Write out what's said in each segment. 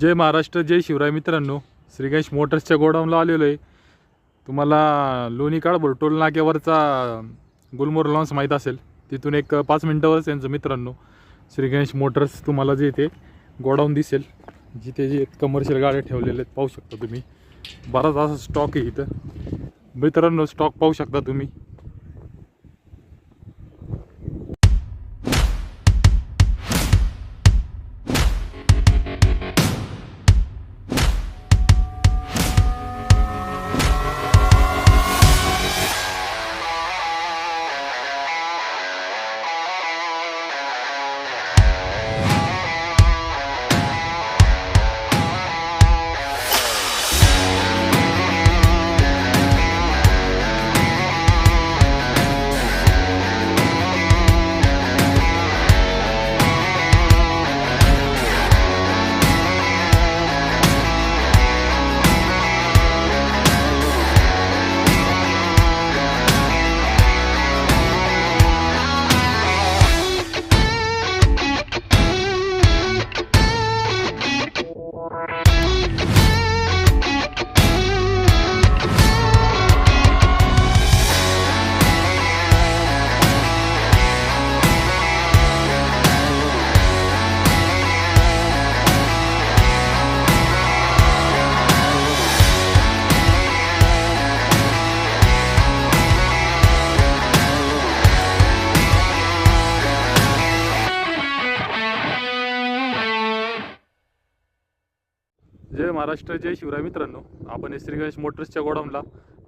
जय महाराष्ट्र जय शिवराय मित्रांनो. श्रीगणेश मोटर्सच्या गोडाऊनला आलेलो आहे. तुम्हाला लोणी काळभोर टोल नाक्यावरचा गुलमोर लॉन्स माहीत असेल. तिथून एक पाच मिनटावरच यांचं मित्रांनो. श्रीगणेश मोटर्स तुम्हाला जे इथे गोडाऊन दिसेल जिथे जे कमर्शियल गाड्या ठेवलेल्या आहेत पाहू शकता तुम्ही. बराच असा स्टॉक आहे इथं. मित्रांनो स्टॉक पाहू शकता तुम्ही. महाराष्ट्र. जय शिवराय मित्रांनो. आपण श्री गणेश मोटर्सच्या गोडाऊनला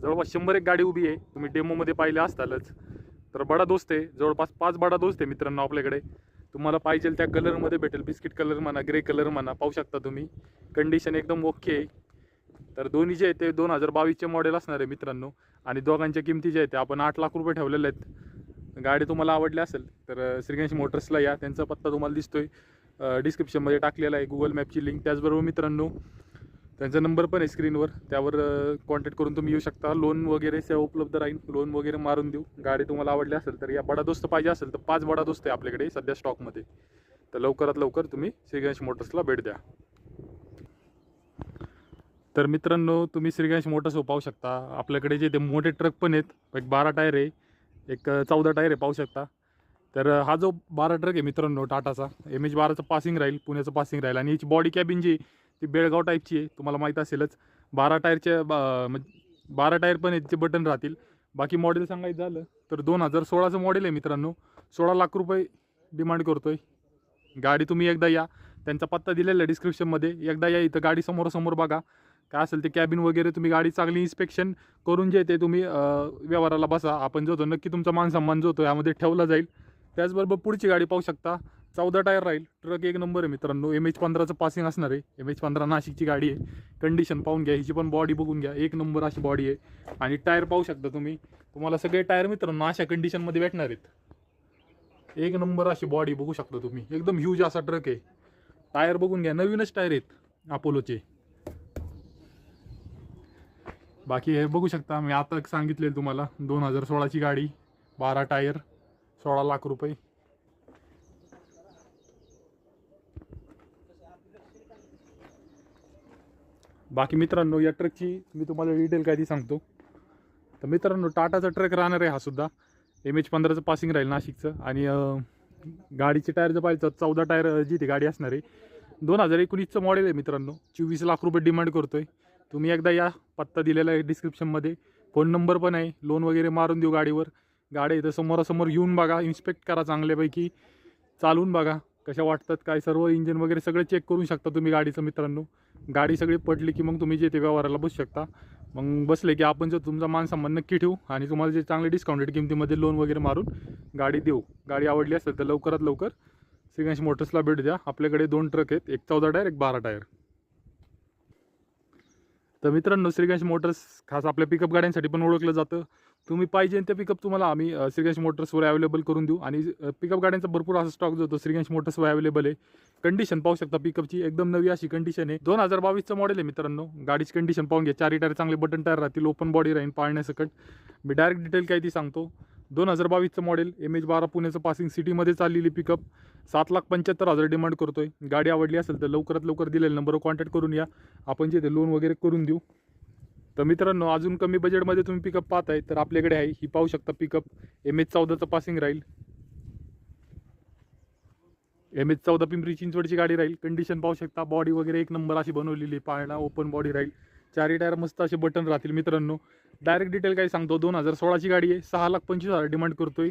जवळपास शंभर एक गाडी उभी आहे. तुम्ही डेमोमध्ये पाहिले असतालच. तर बडा दोस्त आहे. जवळपास पाच बडा दोस्त आहे मित्रांनो आपल्याकडे. तुम्हाला पाहिजे त्या कलरमध्ये भेटेल. बिस्किट कलर म्हणा ग्रे कलर म्हणा पाहू शकता तुम्ही. कंडिशन एकदम ओके आहे. तर दोन्ही जे आहे ते दोन हजार बावीसचे मॉडेल असणार आहे मित्रांनो. आणि दोघांच्या किमती जे आहेत ते आपण आठ लाख रुपये ठेवलेले आहेत. गाडी तुम्हाला आवडली असेल तर श्रीगणेश मोटर्सला या. त्यांचा पत्ता तुम्हाला दिसतोय. डिस्क्रिप्शनमध्ये टाकलेला आहे. गुगल मॅपची लिंक त्याचबरोबर मित्रांनो. त्यांचा नंबर पण आहे स्क्रीनवर. त्यावर कॉन्टॅक्ट करून तुम्ही येऊ शकता. लोन वगैरे सेवा उपलब्ध राहील. लोन वगैरे मारून देऊ. गाडी तुम्हाला आवडली असेल तर या बडा दोस्त पाहिजे असेल तर पाच बडा दोस्त आहे आपल्याकडे सध्या स्टॉकमध्ये तर लवकरात लवकर तुम्ही श्रीगणेश मोटर्सला भेट द्या. तर मित्रांनो तुम्ही श्रीगणेश मोटर्स पाहू शकता. आपल्याकडे जे ते मोठे ट्रक पण आहेत. एक बारा टायर आहे. एक चौदा टायर आहे पाहू शकता. तर हा जो बारा ट्रक आहे मित्रांनो टाटाचा एम एच बाराचं पासिंग राहील पुण्याचं पासिंग राहील. आणि याची बॉडी कॅबिन जी ती बेळगाव टाईपची आहे तुम्हाला माहीत असेलच. बारा टायरच्या बा म्हणजे बारा टायर पण आहेत जे बटन राहतील. बाकी मॉडेल सांगायचं झालं तर दोन हजार सोळाचं मॉडेल आहे मित्रांनो. सोळा लाख रुपये डिमांड करतो आहे गाडी तुम्ही एकदा या. त्यांचा पत्ता दिलेला आहे डिस्क्रिप्शनमध्ये एकदा या इथं गाडी समोरासमोर बघा. काय असेल ते कॅबिन वगैरे तुम्ही गाडी चांगली इन्स्पेक्शन करून जे ते तुम्ही व्यवहाराला बसा. आपण जो होतो नक्की तुमचा मान सन्मान जो होतो यामध्ये ठेवला जाईल. त्याचबरोबर पुढची गाडी पाहू शकता. चौदा टायर राहील. ट्रक एक नंबर आहे मित्रांनो. एम एच पंधराचं पासिंग असणार आहे. एम एच पंधरा नाशिकची गाडी आहे. कंडिशन पाहून घ्या. हिची पण बॉडी बघून घ्या. एक नंबर अशी बॉडी आहे. आणि टायर पाहू शकता तुम्ही. तुम्हाला सगळे टायर मित्रांनो अशा कंडिशनमध्ये भेटणार आहेत. एक नंबर अशी बॉडी बघू शकता तुम्ही. एकदम ह्यूज असा ट्रक आहे. टायर बघून घ्या. नवीनच टायर आहेत अपोलोचे बाकी हे बघू शकता. मी आता सांगितले तुम्हाला. दोन हजार सोळाची गाडी. बारा टायर. सोळा लाख रुपये. बाकी मित्रांनो या ट्रकची मी तुम्हाला डिटेल काय ती सांगतो. तर मित्रांनो टाटाचा ट्रक राहणार आहे हा सुद्धा. एम एच पंधराचं पासिंग राहील नाशिकचं. आणि गाडीचे टायर जर पाहिजे तर चौदा टायर जी ती गाडी असणार आहे. दोन हजार एकोणीसचं मॉडेल आहे मित्रांनो. चोवीस लाख रुपये डिमांड करतो आहे तुम्ही एकदा या पत्ता दिलेला आहे डिस्क्रिप्शनमध्ये फोन नंबर पण आहे. लोन वगैरे मारून देऊ गाडीवर. गाडी इथं समोरासमोर येऊन बघा. इन्स्पेक्ट करा चांगल्यापैकी. चालवून बघा. कशा वाटतात काय सर्व इंजिन वगैरे सगळं चेक करू शकता तुम्ही गाडीचं मित्रांनो. गाडी सगळी पडली की मग तुम्ही जे ते व्यवहाराला बसू शकता. मग बसले की आपण जर तुमचा मानसन्मान नक्की ठेवू आणि तुम्हाला जे चांगले डिस्काउंटेड किमतीमध्ये लोन वगैरे मारून गाडी देऊ. गाडी आवडली असेल तर लवकरात लवकर श्रीगणेश मोटर्सला भेट द्या. आपल्याकडे दोन ट्रक आहेत एक चौदा टायर एक बारा टायर. तर मित्रांनो श्रीगणेश मोटर्स खास आपल्या पिकअप गाड्यांसाठी पण ओळखलं जातं. तुम्ही पाहिजे ते पिकअप तुम्हाला आम्ही श्रीगंश मोटर्सवर अवेलेबल करून देऊ. आणि पिकअप गाड्यांचा भरपूर असा स्टॉक जो होतो श्रीगंश मोटर्सवर अवेलेबल आहे. कंडिशन पाहू शकता पिकअपची एकदम नवी अशी कंडिशन आहे. दोन हजार बावीसचं मॉडेल आहे मित्रांनो. गाडीची कंडिशन पाहून घ्या. चारी टायर चांगले बटन टायर राहतील ओपन बॉडी राहील पाळण्यासकट मी डायरेक्ट डिटेल काय ती सांगतो. दोन हजार बावीसचं मॉडेल एम एच बारा पुण्याचं पासिंग सिटीमध्ये चाललेली पिकअप सात लाख पंच्याहत्तर हजार डिमांड करतोय. गाडी आवडली असेल तर लवकरात लवकर दिलेल्या नंबरवर कॉन्टॅक्ट करून या. आपण जे ते लोन वगैरे करून देऊ. तर मित्रांनो अजून कमी बजेटमध्ये तुम्ही पिकअप पाहताय तर आपल्याकडे आहे ही पाहू शकता पिकअप एम एच चौदाचं पासिंग राहील. एम एच चौदा पिंपरी चिंचवडची गाडी राहील. कंडिशन पाहू शकता बॉडी वगैरे एक नंबर अशी बनवलेली पाळणा ओपन बॉडी राहील. चारी टायर मस्त असे बटन राहतील मित्रांनो. डायरेक्ट डिटेल काय सांगतो दोन हजार सोळाची गाडी आहे सहा लाख पंचवीस हजार डिमांड करतोय.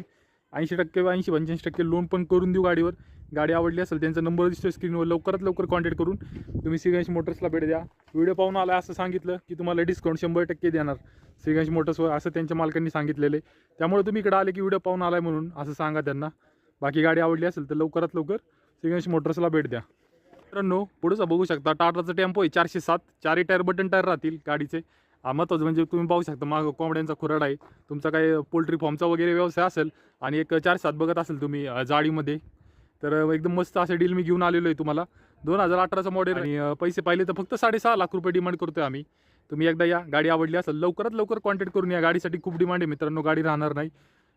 ऐंशी टक्के ऐंशी पंच्याऐंशी टक्के लोन पण करून देऊ गाडीवर. गाडी आवडली असेल त्यांचा नंबर दिसतो स्क्रीनवर लवकरात लवकर कॉन्टॅक्ट करून तुम्ही श्रीगंश मोटर्सला भेट द्या. व्हिडिओ पाहून आला असं सांगितलं की तुम्हाला डिस्काउंट शंभर टक्के देणार. श्रीगंश मोटर्सवर असं त्यांच्या मालकांनी सांगितलेलं आहे. त्यामुळे तुम्ही इकडे आले की व्हिडिओ पाहून आला म्हणून असं सांगा त्यांना. बाकी गाडी आवडली असेल तर लवकरात लवकर श्रीगंश मोटर्सला भेट द्या. मित्रांनो पुढचं बघू शकता टाटाचं टेम्पो आहे चारशे सात. चारही टायर बटन टायर राहतील गाडीचे. हा महत्त्वाचं म्हणजे तुम्ही पाहू शकता मागं कोंबड्यांचा खुराड आहे. तुमचा काही पोल्ट्री फॉर्मचा वगैरे व्यवसाय असेल आणि एक चार सात बघत असेल तुम्ही जाडीमध्ये जाळीमध्ये. तर एकदम मस्त असं डील मी घेऊन आलेलो आहे तुम्हाला. दोन हजार अठराचं मॉडेल आणि पैसे पाहिले तर फक्त साडेसहा लाख रुपये डिमांड करतोय आम्ही. तुम्ही एकदा या गाडी आवडली असेल लवकरात लवकर कॉन्टॅक्ट करून या. गाडीसाठी खूप डिमांड आहे मित्रांनो गाडी राहणार नाही.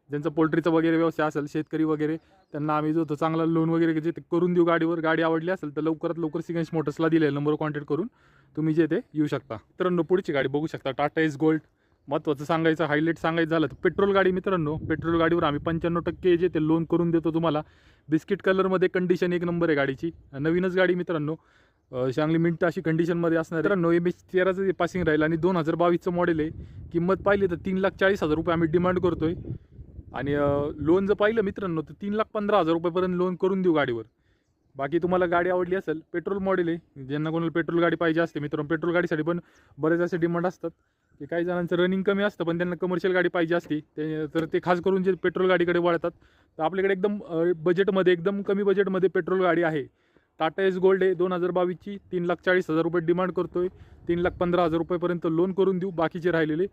ज्यांचं पोल्ट्रीचं वगैरे व्यवसाय असेल शेतकरी वगैरे त्यांना आम्ही जो तो चांगला लोन वगैरे जे ते करून देऊ गाडीवर. गाडी आवडली असेल तर लवकरात लवकर सिगंश मोटर्सला दिले नंबर कॉन्टॅक्ट करून तुम्ही जे ते येऊ शकता. मित्रांनो पुढची गाडी बघू शकता. टाटा एस गोल्ड महत्त्वाचं सांगायचं हायलाईट सांगायचं झालं तर पेट्रोल गाडी मित्रांनो पेट्रोल गाडीवर आम्ही पंच्याण्णव टक्के जे ते लोन करून देतो तुम्हाला. बिस्किट कलरमध्ये कंडिशन एक नंबर आहे गाडीची. नवीनच गाडी मित्रांनो चांगली मिंट अशी कंडिशनमध्ये असणार मित्रांनो एम एच तेराचं जे पासिंग राहील आणि दोन हजार बावीसचं मॉडेल आहे किंमत पाहिली तर तीन लाख चाळीस हजार रुपये आम्ही डिमांड करतोय. आणि लोन जर पाहिलं मित्रांनो तर तीन लाख पंधरा हजार रुपयेपर्यंत लोन करून देऊ गाडीवर. बाकी तुम्हाला गाडी आवडली असेल पेट्रोल मॉडेल आहे. ज्यांना कोणाला पेट्रोल गाडी पाहिजे असते मित्रांनो पेट्रोल गाडीसाठी पण बरेच असे डिमांड असतात. की काही जणांचं रनिंग कमी असतं पण त्यांना कमर्शियल गाडी पाहिजे असते ते तर ते खास करून जे पेट्रोल गाडीकडे वळतात तर आपल्याकडे एकदम बजेटमध्ये एकदम कमी बजेटमध्ये पेट्रोल गाडी आहे. टाटा एस गोल्ड आहे दोन हजार बावीसची तीन लाख चाळीस हजार रुपये डिमांड करतो आहे तीन लाख पंधरा हजार रुपयेपर्यंत लोन करून देऊ बाकीचे राहिलेले.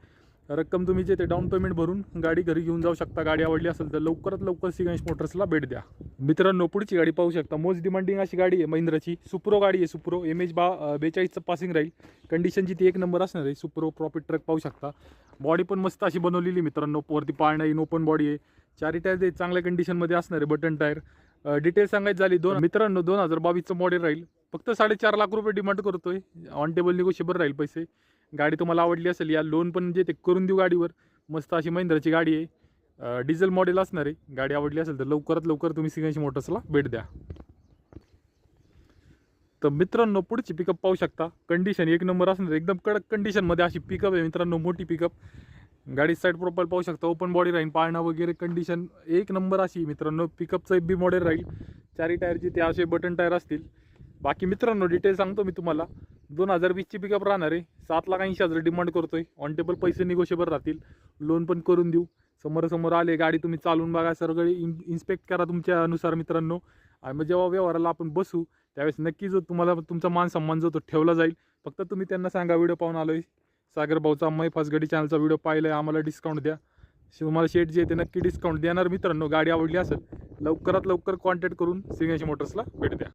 रक्कम तुम्ही जे ते डाऊन पेमेंट भरून गाडी घरी घेऊन जाऊ शकता. गाडी आवडली असेल तर लवकरात लवकर सिगंश मोटर्सला भेट द्या. मित्रांनो पुढची गाडी पाहू शकता. मोस्ट डिमांडिंग अशी गाडी आहे महिंद्राची. सुप्रो गाडी आहे सुप्रो. एम एच बा बेचाळीसचं पासिंग राहील कंडिशनची ती एक नंबर असणार आहे. सुप्रो प्रॉफिट ट्रक पाहू शकता. बॉडी पण मस्त अशी बनवलेली आहे मित्रांनो. वरती पाळणं इन ओपन बॉडी आहे. चारी टायर ते चांगल्या कंडिशनमध्ये असणार आहे बटन टायर डिटेल सांगायचं झाली दोन मित्रांनो दोन हजार बावीसचं मॉडेल राहील. फक्त साडेचार लाख रुपये डिमांड करतोय. ऑन टेबल निगोशिएबल राहील पैसे. गाडी तुम्हाला आवडली असेल या लोन पण जे ते करून देऊ गाडीवर. मस्त अशी महिंद्राची गाडी आहे. डिझेल मॉडेल असणार आहे. गाडी आवडली असेल तर लवकरात लवकर तुम्ही सिगंशी मोटर्सला भेट द्या. तर मित्रांनो पुढची पिकअप पाहू शकता. कंडिशन एक नंबर असणार एकदम कडक कंडिशनमध्ये अशी पिकअप आहे मित्रांनो मोठी पिकअप गाडी साईड प्रोफाईल पाहू शकता. ओपन बॉडी राहील पाळणा वगैरे कंडिशन एक नंबर अशी मित्रांनो. पिकअपचं एक बी मॉडेल राहील. चारी टायरचे ते असे बटन टायर असतील. बाकी मित्रांनो डिटेल सांगतो मी तुम्हाला. दोन हजार वीसची पिकअप राहणार आहे. सात लाख ऐंशी हजार डिमांड करतोय. ऑन टेबल पैसे निगोशिएबल राहतील. लोन पण करून देऊ. समोर समोर आले गाडी तुम्ही चालून बघा सगळं इन इन्स्पेक्ट करा तुमच्या अनुसार मित्रांनो. आणि मग जेव्हा व्यवहाराला आपण बसू त्यावेळेस नक्की जो तुम्हाला तुमचा मान सन्मान जो तो ठेवला जाईल. फक्त तुम्ही त्यांना सांगा व्हिडिओ पाहून आलोय. सागर भाऊचा अम्माई फासगडी चॅनलचा व्हिडिओ पाहिलाय आम्हाला डिस्काउंट द्या. तुम्हाला शेट जे आहे ते नक्की डिस्काउंट देणार मित्रांनो. गाडी आवडली असेल लवकरात लवकर कॉन्टॅक्ट करून सिंगाशी मोटर्सला भेट द्या.